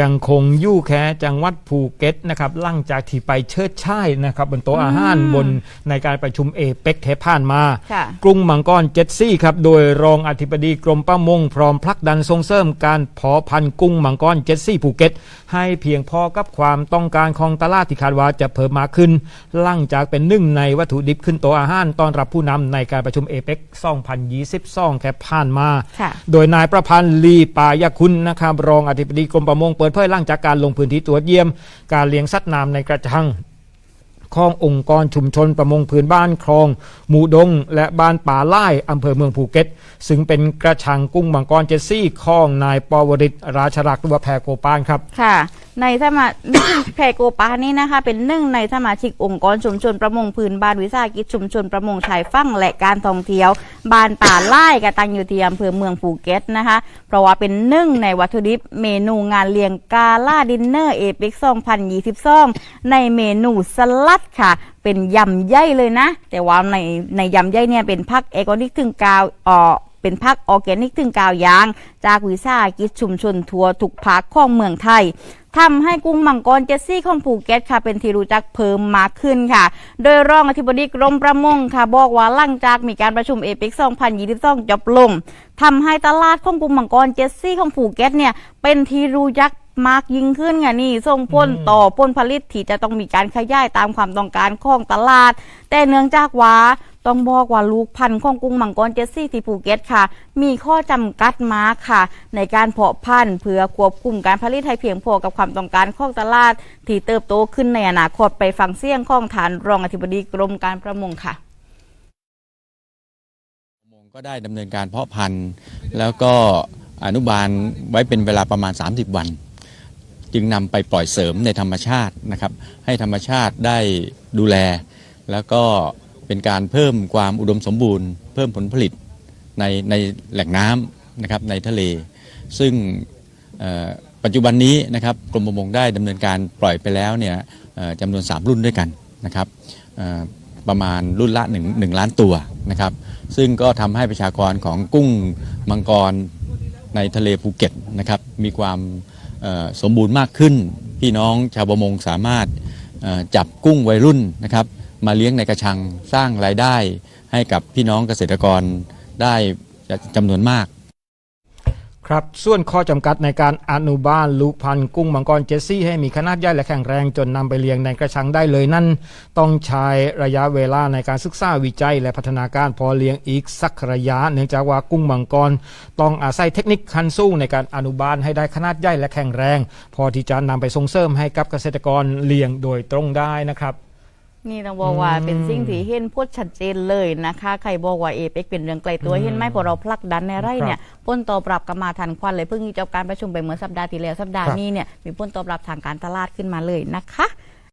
ยังคงอยู่แค่จังหวัดภูเก็ตนะครับหลังจากที่ไปเชิดช่ายนะครับบนโต๊ะอาหารบนในการประชุมเอเปกเทผ่านมาค่ะกรุงมังกรเจ็ดซี่ครับโดยรองอธิบดีกรมประมงพร้อมผลักดันส่งเสริมการเพาะพันธุ์กุ้งมังกรเจ็ดซี่ภูเก็ต ให้เพียงพอกับความต้องการของตลาดที่คาดว่าจะเพิ่มมากขึ้นหลังจากเป็นหนึ่งในวัตถุดิบขึ้นโต๊ะอาหารต้อนรับผู้นำในการประชุมเอเปก2022แค่ผ่านมาค่ะโดยนายประพันธ์ลีปายคุณนะครับรองอธิบดีกรมประมงเปิดเผยหลังจากการลงพื้นที่ตรวจเยี่ยม การเลี้ยงสัตว์น้ำในกระชังขององค์กรชุมชนประมงพื้นบ้านคลองหมูดง และบ้านป่าไล่อำเภอเมืองภูเก็ต ซึ่งเป็นกระชังกุ้งมังกรเจสซี่คลองนายปวริตราชรักษ์หรือว่าแพรโกปานครับค่ะ ในสมา แพรโกปานี่นะคะ เป็นหนึ่งในสมาชิกองค์กรชุมชนประมงพื้นบ้านวิสาหกิจชุมชนประมงชายฝั่งและการท่องเที่ยวบ้านป่าไล่กระตังอยู่ที่อำเภอเมืองภูเก็ตนะคะ เพราะว่าเป็นหนึ่งในวัตถุดิบเมนูงานเลี้ยงกาล่าดินเนอร์เอพิก2022 ในเมนูสลัดค่ะ เป็นยำใยเลยนะ แต่ว่าในในยำใยเนี่ยเป็นพักเอโกนิกถึงกาวเอ่อเป็นพักออร์แกนิกถึงกาวยาง จากวิสาหกิจชุมชนทัวทุกภาคของเมืองไทย ทำให้กุ้งมังกรเจสซี่ของภูเก็ตค่ะ เป็นที่รู้จักเพิ่มมากขึ้นค่ะ โดยรองอธิบดีกรมประมงค่ะ บอกว่าหลังจากมีการประชุมเอพิก2022จบลงทำให้ตลาดของกุ้งมังกรเจสซี่ของภูเก็ตเนี่ยเป็นที่รู้จักมากยิ่งขึ้นไงนี่ส่งผลต่อผลผลิตที่จะต้องมีการขยายตามความต้องการของตลาด แต่เนื่องจากว่า ต้องบอกว่าลูกพันธุ์ของกุ้งมังกรเจสซี่ที่ภูเก็ตค่ะ มีข้อจำกัดมาค่ะ ในการเพาะพันธุ์เพื่อควบคุมการผลิตให้เพียงพอกับความต้องการของตลาด ที่เติบโตขึ้นในอนาคตไปฟังเสียงของฐานรองอธิบดีกรมการประมงค่ะประมงก็ได้ดำเนินการเพาะพันธุ์แล้วก็อนุบาลไว้เป็นเวลาประมาณ 30 วัน จึงนำไปปล่อยเสริมในธรรมชาตินะครับ ให้ธรรมชาติได้ดูแล แล้วก็ เป็นการเพิ่มความอุดมสมบูรณ์ เพิ่มผลผลิตในในแหล่งน้ำนะครับในทะเล ซึ่งปัจจุบันนี้นะครับกรมประมงได้ดำเนินการปล่อยไปแล้วเนี่ยจำนวน 3 รุ่นด้วยกันนะครับประมาณรุ่นละ1 1ล้านตัวนะครับ ซึ่งก็ทำให้ประชากรของกุ้งมังกรในทะเลภูเก็ตนะครับมีความสมบูรณ์มากขึ้น พี่น้องชาวประมงสามารถจับกุ้งวัยรุ่นนะครับ มาเลี้ยงในกระชังสร้างรายได้ให้กับพี่น้องเกษตรกรได้จำนวนมากครับส่วนข้อจำกัดในการอนุบาลลูกพันธุ์กุ้งมังกรเจสซี่ให้มีขนาดใหญ่และแข็งแรงจนนำไปเลี้ยงในกระชังได้เลยนั่น ต้องใช้ระยะเวลาในการศึกษาวิจัย และพัฒนาการพอเลี้ยงอีกสักระยะ เนื่องจากว่ากุ้งมังกร ต้องอาศัยเทคนิคขั้นสูงในการอนุบาลให้ได้ขนาดใหญ่และแข็งแรง พอที่จะนำไปส่งเสริมให้กับเกษตรกรเลี้ยงโดยตรงได้นะครับ นี่ต้องบอกว่าอืมเป็นสิ่งที่เห็นพูดชัดเจนเลยนะคะใครบอกว่าเอเปกเป็นเรื่องไกลตัวอืมเห็นไหมพอเราผลักดันในไร่ครับเนี่ยพ้นตอบรับกลับมาทันควันเลยเพิ่งจบการประชุมไปเมื่อสัปดาห์ที่แล้วสัปดาห์ครับนี้เนี่ยมีพ้นตอบรับทางการตลาดขึ้นมาเลยนะคะ